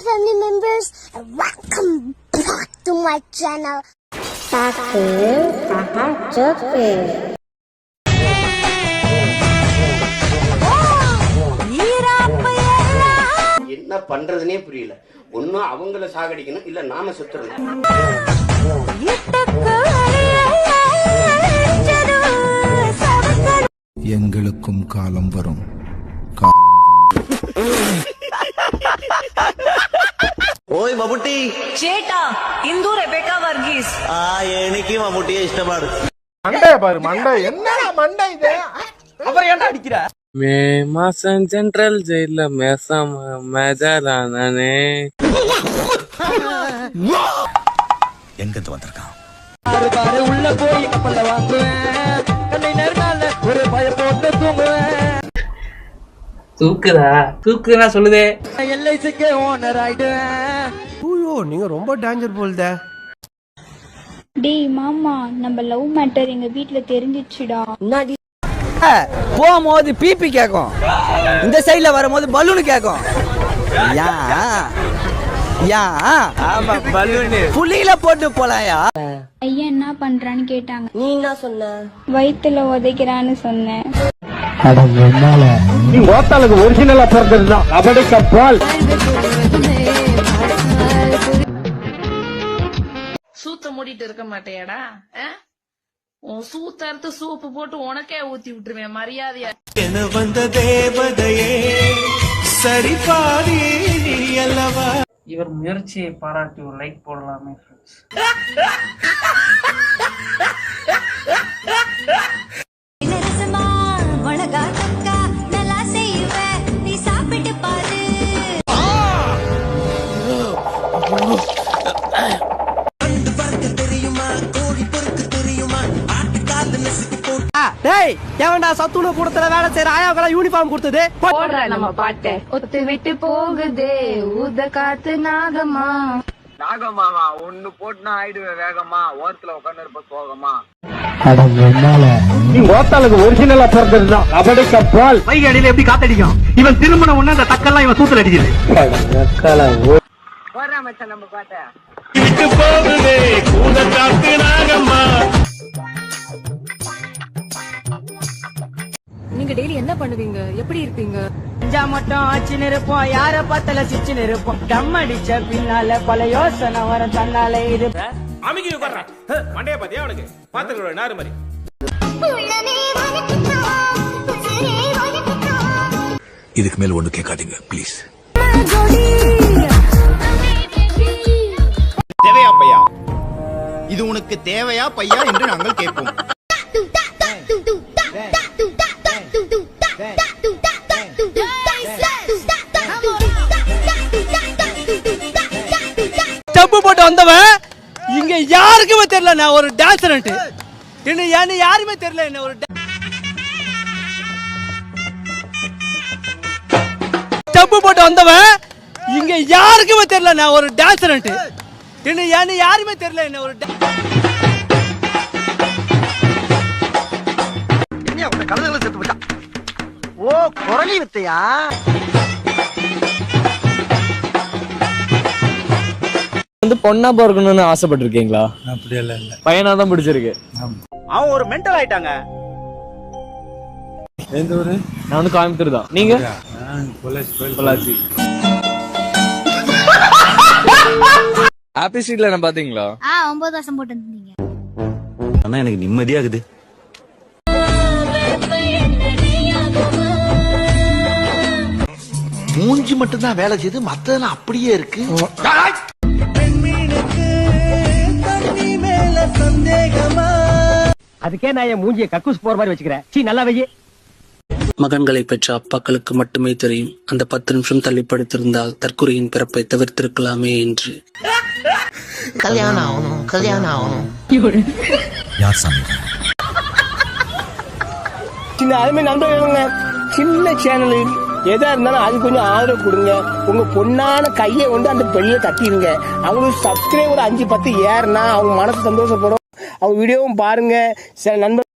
family members, and welcome back to my channel. என்ன பண்றதுனே புரியல. ஒன்னும் அவங்கள சாகடிக்கணும் இல்ல நாம சுத்துறணும் எங்களுக்கும் காலம் வரும் காலம் ഓയ് മമ്മൂട്ടി ചേട്ടാ ഇന്ദു റെബേക്ക വർഗീസ് ആ എനിക്ക് മമ്മൂട്ടിയെ ഇഷ്ടമാണ് மண்டைய பாரு மண்டை என்னடா மண்டை இது மே மாசம் சென்ட்ரல் ஜெயில மேசம் மேஜாரானே எங்கிருந்து வந்திருக்கான் தூக்குதா தூக்குனா சொல்லுதே ஐயோ நீங்க ரொம்ப டேஞ்சர் போல்தே டேய் மாமா நம்ம லவ் மேட்டர் எங்க வீட்ல தெரிஞ்சிச்சுடா போகும்போது பிபி கேட்கும் இந்த சைடுல வரும்போது பலூன் கேட்கும் யா யா. ஆமா பலூன். புள்ளியில போட்டு போலாயா? ஐயா என்ன பண்றான்னு கேட்டாங்க. நீ என்ன சொன்ன? வயித்துல உதைக்கிறான்னு சொன்னேன். நீ ஓத்தாளுக்கு ஒரிஜினலா பிறந்ததுதான். கபடி கப்பால் மூடிட்டு இருக்க மாட்டேடா உன் சூத்தறுத்து சூப்பு போட்டு உனக்கே ஊத்தி விட்டுருவேன் மரியாதையா? என வந்த தேவதையே சரி பாதி அல்லவா? இவர் முயற்சியை பாராட்டி ஒரு லைக் போடலாமே டேய் எவன்டா சத்துணவு கூடத்துல வேலை செய்யற ஆயாவுக்கெல்லாம் யூனிஃபார்ம் கொடுத்தது? போடுற நம்ம பாட்டை. ஒத்து விட்டு போகுதே ஊத காத்து நாகமா நாகமாவா ஒண்ணு போட்டுனா ஆயிடுவேன் வேகமா. ஓரத்துல உட்காந்து இருப்ப சோகமா நீ ஓத்தாளுக்கு ஒரிஜினலா பிறந்ததுதான் கபடி கப்பால் பைக அடியில எப்படி காத்தடிக்கும்? இவன் திருமணம் ஒண்ணு அந்த தக்கெல்லாம் இவன் சூத்துல அடிக்குது. விட்டு போகுதே கூட காத்து நீங்க டெய்லி என்ன பண்ணுவீங்க? எப்படி இருப்பீங்க? செஞ்சா மட்டும் ஆச்சுன்னு இருப்போம் யார பார்த்தால சிச்சுன்னு இருப்போம் டம் அடிச்ச பின்னால பல யோசனை வர தன்னால இது அமைக்கி உட்கார்றா மண்டைய பாத்தியா அவனுக்கு? பாத்துக்கிறோம் நாரு மாதிரி. இதுக்கு மேல ஒண்ணு கேட்காதீங்க ப்ளீஸ் தேவையா பையா? இது உனக்கு தேவையா பையா என்று நாங்கள் கேட்போம். வந்தவன் இங்க யாருக்குமே தெரியல நான் ஒரு டான்சர் என்ன ஏன்னு யாருமே தெரியல என்ன ஒரு ஸ்டெப்பு போட்டு வந்தவன் இங்க யாருக்குமே தெரியல நான் ஒரு டான்சர் என்ன ஏன்னு யாருமே தெரியல என்ன ஒரு da- கலந்துகளை செத்து போட்டான் ஓ குரலி வித்தையா? பொண்ணா பிறக்கணும்னு ஆசைப்பட்டிருக்கீங்களா? அப்படி எல்லாம் இல்ல. பையனா தான் பிடிச்சிருக்கு. அவன் ஒரு மென்டல் ஆயிட்டாங்க. எந்த ஊரு? நான் வந்து கோயம்புத்தூர் தான். நீங்க? பொள்ளாச்சி பொள்ளாச்சி. ஹாப்பி ஸ்ட்ரீட்ல என்ன பாத்தீங்களா? ஆ ஒன்பது வருஷம் போட்டு இருந்தீங்க ஆனா எனக்கு நிம்மதியாகுது. மூஞ்சி மட்டும் தான் வேலை செய்து மத்ததெல்லாம் அப்படியே இருக்கு. அதுக்கே நான் என் மூஞ்சிய கக்கூஸ் போற மாதிரி வச்சுக்கிறேன். சீ நல்லா வெய்யே மகன்களை பெற்ற அப்பாக்களுக்கு மட்டுமே தெரியும். அந்த பத்து நிமிஷம் தள்ளி படுத்திருந்தால் தற்கொலையின் பிறப்பை தவிர்த்திருக்கலாமே என்று. கல்யாணம் ஆகணும் கல்யாணம் ஆகணும். யார் சாமி? சின்ன அருமை நண்பர்களுங்க சின்ன சேனல் எதா இருந்தாலும் அது கொஞ்சம் ஆதரவு கொடுங்க. உங்க பொண்ணான கையை வந்து அந்த பெரிய தட்டிடுங்க. அவங்களுக்கு சப்ஸ்கிரைபர் அஞ்சு பத்து ஏறுனா அவங்க மனசு சந்தோஷப்படும். அவங்க வீடியோவும் பாருங்கள் சில நண்பர்